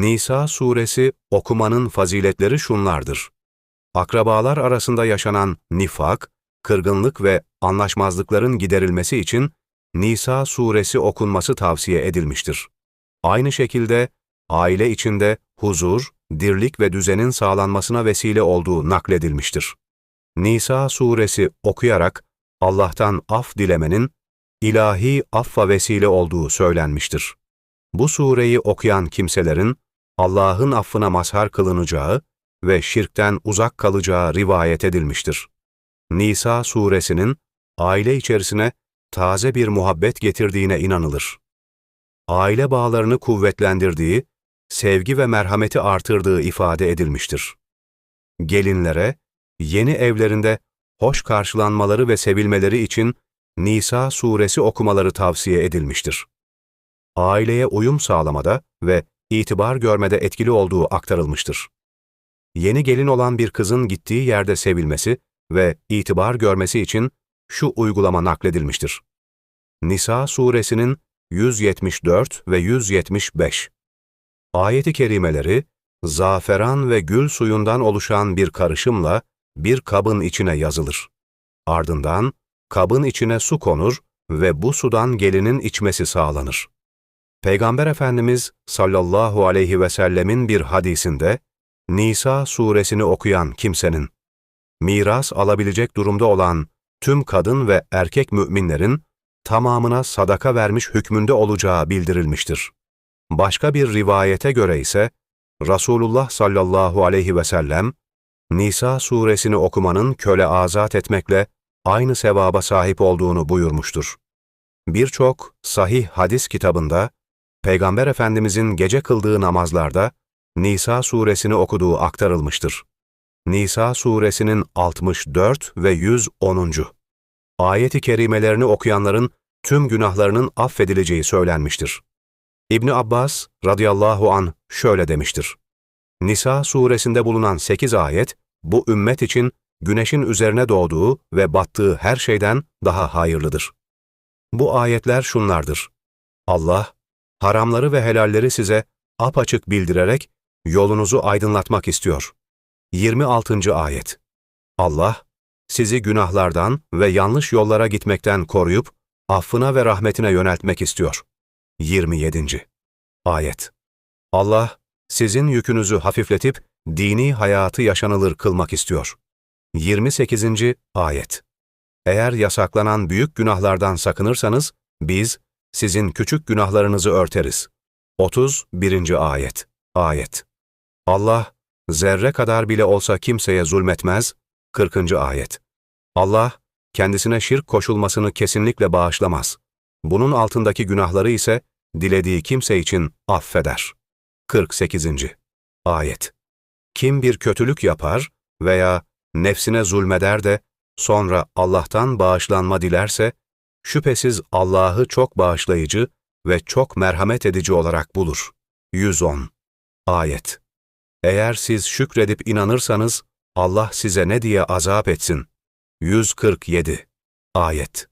Nisa suresi okumanın faziletleri şunlardır. Akrabalar arasında yaşanan nifak, kırgınlık ve anlaşmazlıkların giderilmesi için Nisa suresi okunması tavsiye edilmiştir. Aynı şekilde aile içinde huzur, dirlik ve düzenin sağlanmasına vesile olduğu nakledilmiştir. Nisa suresi okuyarak Allah'tan af dilemenin ilahi affa vesile olduğu söylenmiştir. Bu sureyi okuyan kimselerin Allah'ın affına mazhar kılınacağı ve şirkten uzak kalacağı rivayet edilmiştir. Nisa suresinin aile içerisine taze bir muhabbet getirdiğine inanılır. Aile bağlarını kuvvetlendirdiği, sevgi ve merhameti artırdığı ifade edilmiştir. Gelinlere, yeni evlerinde hoş karşılanmaları ve sevilmeleri için Nisa suresi okumaları tavsiye edilmiştir. Aileye uyum sağlamada ve itibar görmede etkili olduğu aktarılmıştır. Yeni gelin olan bir kızın gittiği yerde sevilmesi ve itibar görmesi için şu uygulama nakledilmiştir. Nisa suresinin 174 ve 175 Ayeti kerimeleri, zaferan ve gül suyundan oluşan bir karışımla bir kabın içine yazılır. Ardından kabın içine su konur ve bu sudan gelinin içmesi sağlanır. Peygamber Efendimiz sallallahu aleyhi ve sellemin bir hadisinde, Nisa suresini okuyan kimsenin, miras alabilecek durumda olan tüm kadın ve erkek müminlerin tamamına sadaka vermiş hükmünde olacağı bildirilmiştir. Başka bir rivayete göre ise, Resulullah sallallahu aleyhi ve sellem, Nisa suresini okumanın köle azat etmekle aynı sevaba sahip olduğunu buyurmuştur. Birçok sahih hadis kitabında, Peygamber Efendimizin gece kıldığı namazlarda Nisa suresini okuduğu aktarılmıştır. Nisa suresinin 64 ve 110. Ayet-i kerimelerini okuyanların tüm günahlarının affedileceği söylenmiştir. İbni Abbas radıyallahu an şöyle demiştir. Nisa suresinde bulunan 8 ayet, bu ümmet için güneşin üzerine doğduğu ve battığı her şeyden daha hayırlıdır. Bu ayetler şunlardır. Allah, haramları ve helalleri size apaçık bildirerek yolunuzu aydınlatmak istiyor. 26. Ayet Allah, sizi günahlardan ve yanlış yollara gitmekten koruyup, affına ve rahmetine yöneltmek istiyor. 27. Ayet Allah, sizin yükünüzü hafifletip, dini hayatı yaşanılır kılmak istiyor. 28. Ayet Eğer yasaklanan büyük günahlardan sakınırsanız, biz, sizin küçük günahlarınızı örteriz. 31. Ayet Ayet Allah, zerre kadar bile olsa kimseye zulmetmez. 40. Ayet Allah, kendisine şirk koşulmasını kesinlikle bağışlamaz. Bunun altındaki günahları ise dilediği kimse için affeder. 48. Ayet Kim bir kötülük yapar veya nefsine zulmeder de sonra Allah'tan bağışlanma dilerse, şüphesiz Allah'ı çok bağışlayıcı ve çok merhamet edici olarak bulur. 110. Ayet Eğer siz şükredip inanırsanız, Allah size ne diye azap etsin? 147. Ayet